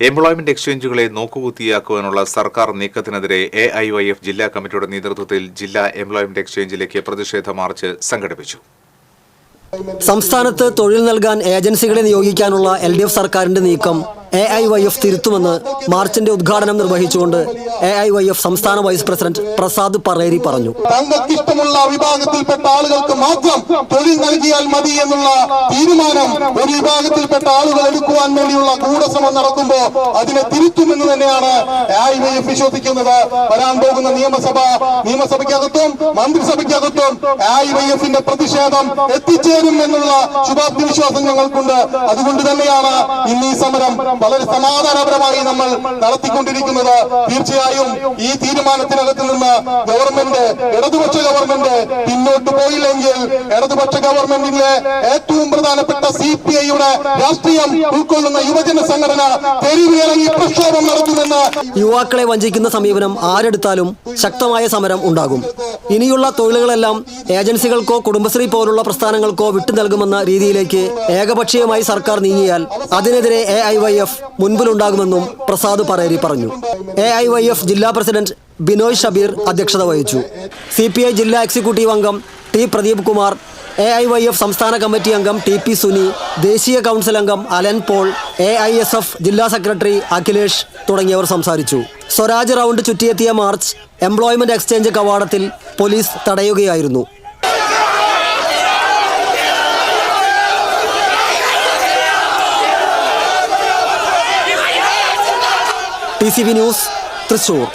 Employment എക്സ്ചേഞ്ചുകളെ നോക്കുകുത്തിയാക്കുവാനുള്ള സർക്കാർ നീക്കത്തിനെതിരെ A I Y F ജില്ലാ കമ്മിറ്റിയുടെ നേതൃത്വത്തിൽ ജില്ലാ എംപ്ലോയ്മെന്റ് എക്സ്ചേഞ്ചിലേക്ക് പ്രതിഷേധ മാർച്ച് സംഘടിപ്പിച്ചു. സംസ്ഥാനത്ത് തൊഴിൽ നൽകാൻ ഏജൻസികളെ നിയോഗിക്കാനുള്ള എൽ സർക്കാരിന്റെ നീക്കം എ ഐ വൈ എഫ് തിരുത്തുമെന്ന് മാർച്ചിന്റെ ഉദ്ഘാടനം നിർവഹിച്ചുകൊണ്ട് എ ഐ വൈ എഫ് സംസ്ഥാന വൈസ് പ്രസിഡന്റ് പ്രസാദ് പറേരി പറഞ്ഞു. തങ്ങൾക്കിഷ്ടമുള്ള വിഭാഗത്തിൽപ്പെട്ട ആളുകൾക്ക് മാത്രം തൊഴിൽ നൽകിയാൽ മതി എന്നുള്ള തീരുമാനം ഒരു വിഭാഗത്തിൽപ്പെട്ട ആളുകൾ എടുക്കുവാൻ വേണ്ടിയുള്ള ഗൂഢശ്രമം നടത്തുമ്പോൾ അതിനെ തിരുത്തുമെന്ന് തന്നെയാണ് ഐ വൈ എഫ് വിശ്വസിക്കുന്നത്. വരാൻ പോകുന്ന നിയമസഭ നിയമസഭയ്ക്കകത്തും മന്ത്രിസഭയ്ക്കകത്തും ഐ വൈ എഫിന്റെ പ്രതിഷേധം എത്തിച്ചേരും എന്നുള്ള ശുഭാപ്തി വിശ്വാസം ഞങ്ങൾക്കുണ്ട്. അതുകൊണ്ട് തന്നെയാണ് ഇന്ന് ഈ സമരം വളരെ സമാധാനപരമായി നമ്മൾ നടത്തിക്കൊണ്ടിരിക്കുന്നത്. തീർച്ചയായും ഈ തീരുമാനത്തിനകത്ത് നിന്ന് ഗവൺമെന്റ് ഇടതുപക്ഷ ഗവൺമെന്റ് പിന്നോട്ട് പോയില്ലെങ്കിൽ ഇടതുപക്ഷ ഗവൺമെന്റിലെ ഏറ്റവും പ്രധാനപ്പെട്ട സി പി ഐയുടെ രാഷ്ട്രീയം ഉൾക്കൊള്ളുന്ന യുവജന സംഘടന തെരുവിലിറങ്ങി പ്രക്ഷോഭം നടത്തുമെന്ന് യുവാക്കളെ വഞ്ചിക്കുന്ന സമീപനം ആരെടുത്താലും ശക്തമായ സമരം ഉണ്ടാകും. ഇനിയുള്ള തൊഴിലുകളെല്ലാം ഏജൻസികൾക്കോ കുടുംബശ്രീ പോലുള്ള പ്രസ്ഥാനങ്ങൾക്കോ വിട്ടു നൽകുമെന്ന രീതിയിലേക്ക് ഏകപക്ഷീയമായി സർക്കാർ നീങ്ങിയാൽ അതിനെതിരെ എ ഐ വൈ എഫ് മുൻപിലുണ്ടാകുമെന്നും പ്രസാദ് പറേരി പറഞ്ഞു. എ ഐ വൈ എഫ് ജില്ലാ പ്രസിഡന്റ് ബിനോയ് ഷബീർ അധ്യക്ഷത വഹിച്ചു. സി ജില്ലാ എക്സിക്യൂട്ടീവ് അംഗം T Pradeep Kumar A I Y F സംസ്ഥാന കമ്മിറ്റി അംഗം ടി പി സുനി ദേശീയ കൗൺസിൽ അംഗം Alan Paul A I S F ജില്ലാ സെക്രട്ടറി അഖിലേഷ് തുടങ്ങിയവർ സംസാരിച്ചു. സ്വരാജ് റൗണ്ട് ചുറ്റിയെത്തിയ മാർച്ച് എംപ്ലോയ്മെന്റ് എക്സ്ചേഞ്ച് കവാടത്തിൽ പോലീസ് തടയുകയായിരുന്നു. T C B news Thrissur.